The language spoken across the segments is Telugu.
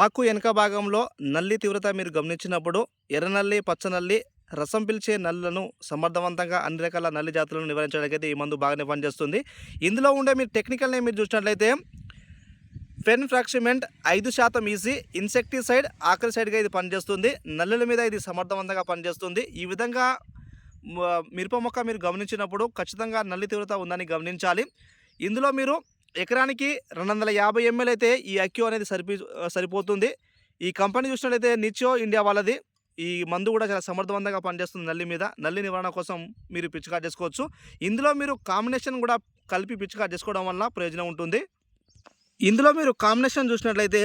ఆకు వెనక భాగంలో నల్లి తీవ్రత మీరు గమనించినప్పుడు ఎర్రనల్లి పచ్చనల్లి రసం పిలిచే నల్లులను సమర్థవంతంగా అన్ని రకాల నల్లి జాతులను నివారించడానికి అయితే ఈ మందు బాగానే పనిచేస్తుంది. ఇందులో ఉండే మీరు టెక్నికల్ని మీరు చూసినట్లయితే ఫెన్ ఫ్రాక్సిమెంట్ ఐదు శాతం ఈజీ ఇన్సెక్టిసైడ్ ఆఖరి సైడ్గా ఇది పనిచేస్తుంది నల్లుల మీద ఇది సమర్థవంతంగా పనిచేస్తుంది. ఈ విధంగా మిరప మొక్క మీరు గమనించినప్పుడు ఖచ్చితంగా నల్లి తీవ్రత ఉందని గమనించాలి. ఇందులో మీరు ఎకరానికి రెండు వందల యాభై ఎంఎల్ అయితే ఈ అక్యూ అనేది సరిపి సరిపోతుంది. ఈ కంపెనీ చూసినట్లయితే నిచో ఇండియా వాళ్ళది. ఈ మందు కూడా చాలా సమర్థవంతంగా పనిచేస్తుంది నల్లి మీద. నల్లి నివారణ కోసం మీరు పిచికా చేసుకోవచ్చు. ఇందులో మీరు కాంబినేషన్ కూడా కలిపి పిచికా చేసుకోవడం వల్ల ప్రయోజనం ఉంటుంది. ఇందులో మీరు కాంబినేషన్ చూసినట్లయితే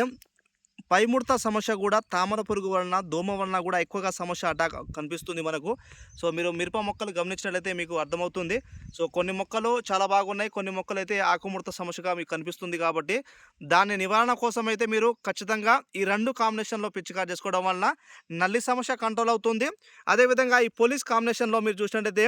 పైముడత సమస్య కూడా తామర పురుగు వలన దోమ వలన కూడా ఎక్కువగా సమస్య అటాక్ కనిపిస్తుంది మనకు. సో మీరు మిరప మొక్కలు గమనించినట్లయితే మీకు అర్థమవుతుంది. సో కొన్ని మొక్కలు చాలా బాగున్నాయి కొన్ని మొక్కలు అయితే ఆకుముడత సమస్యగా మీకు కనిపిస్తుంది కాబట్టి దాని నివారణ కోసం అయితే మీరు ఖచ్చితంగా ఈ రెండు కాంబినేషన్లో పిచ్చికారు చేసుకోవడం వలన నల్లి సమస్య కంట్రోల్ అవుతుంది. అదేవిధంగా ఈ పోలీస్ కాంబినేషన్లో మీరు చూసినట్లయితే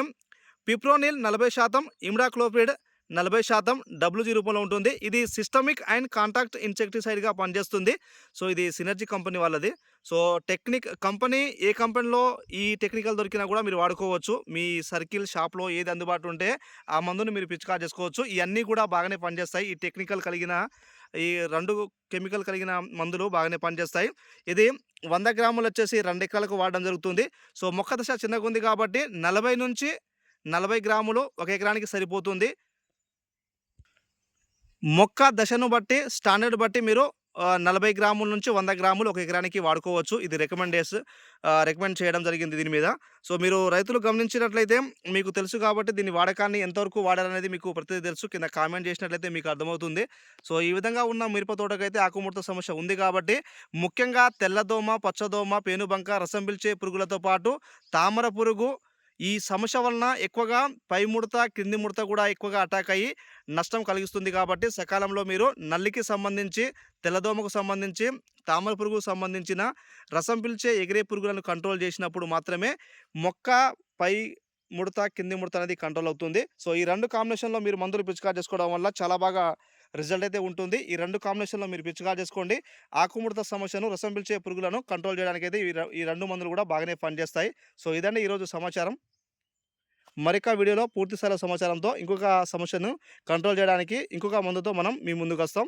పిప్రోనిల్ నలభై శాతం ఇమ్డాక్లోపిడ్ నలభై శాతం డబ్ల్యూజీ రూపంలో ఉంటుంది. ఇది సిస్టమిక్ అండ్ కాంటాక్ట్ ఇన్సెక్టిసైడ్గా పనిచేస్తుంది. సో ఇది సినర్జీ కంపెనీ వాళ్ళది. సో టెక్నిక్ కంపెనీ ఏ కంపెనీలో ఈ టెక్నికల్ దొరికినా కూడా మీరు వాడుకోవచ్చు. మీ సర్కిల్ షాప్లో ఏది అందుబాటు ఉంటే ఆ మందుని మీరు పిచికా చేసుకోవచ్చు. ఇవన్నీ కూడా బాగానే పనిచేస్తాయి. ఈ టెక్నికల్ కలిగిన ఈ రెండు కెమికల్ కలిగిన మందులు బాగానే పనిచేస్తాయి. ఇది వంద గ్రాములు వచ్చేసి రెండు ఎకరాలకు వాడడం జరుగుతుంది. సో మొక్క దశ చిన్నగా ఉంది కాబట్టి నలభై నుంచి నలభై గ్రాములు ఒక ఎకరానికి సరిపోతుంది. మొక్క దశను బట్టి స్టాండర్డ్ బట్టి మీరు నలభై గ్రాముల నుంచి వంద గ్రాములు ఒక ఎకరానికి వాడుకోవచ్చు. ఇది రికమెండేస్ రికమెండ్ చేయడం జరిగింది దీని మీద. సో మీరు రైతులు గమనించినట్లయితే మీకు తెలుసు కాబట్టి దీని వాడకాన్ని ఎంతవరకు వాడాలనేది మీకు ప్రతిదీ తెలుసు. కింద కామెంట్ చేసినట్లయితే మీకు అర్థమవుతుంది. సో ఈ విధంగా ఉన్న మిరప తోటకైతే ఆకుముడత సమస్య ఉంది కాబట్టి ముఖ్యంగా తెల్లదోమ పచ్చదోమ పేనుబంక రసం పిలిచే పురుగులతో పాటు తామర పురుగు ఈ సమస్య వలన ఎక్కువగా పై ముడత కింది ముడత కూడా ఎక్కువగా అటాక్ అయ్యి నష్టం కలిగిస్తుంది కాబట్టి సకాలంలో మీరు నల్లికి సంబంధించి తెల్లదోమకు సంబంధించి తామర పురుగుకు సంబంధించిన రసం పిలిచే ఎగిరే పురుగులను కంట్రోల్ చేసినప్పుడు మాత్రమే మొక్క పై ముడత కింది ముడత అనేది కంట్రోల్ అవుతుంది. సో ఈ రెండు కాంబినేషన్లో మీరు మందులు పిచికారు చేసుకోవడం వల్ల చాలా బాగా రిజల్ట్ అయితే ఉంటుంది. ఈ రెండు కాంబినేషన్లో మీరు పిచికా చేసుకోండి. ఆకుముడత సమస్యను రసం పిలిచే పురుగులను కంట్రోల్ చేయడానికి అయితే ఈ ఈ రెండు మందులు కూడా బాగానే పనిచేస్తాయి. సో ఇదండి ఈరోజు సమాచారం. మరిక వీడియోలో పూర్తి స్థాయిలో సమాచారంతో ఇంకొక సమస్యను కంట్రోల్ చేయడానికి ఇంకొక మందుతో మనం మీ ముందుకు వస్తాం.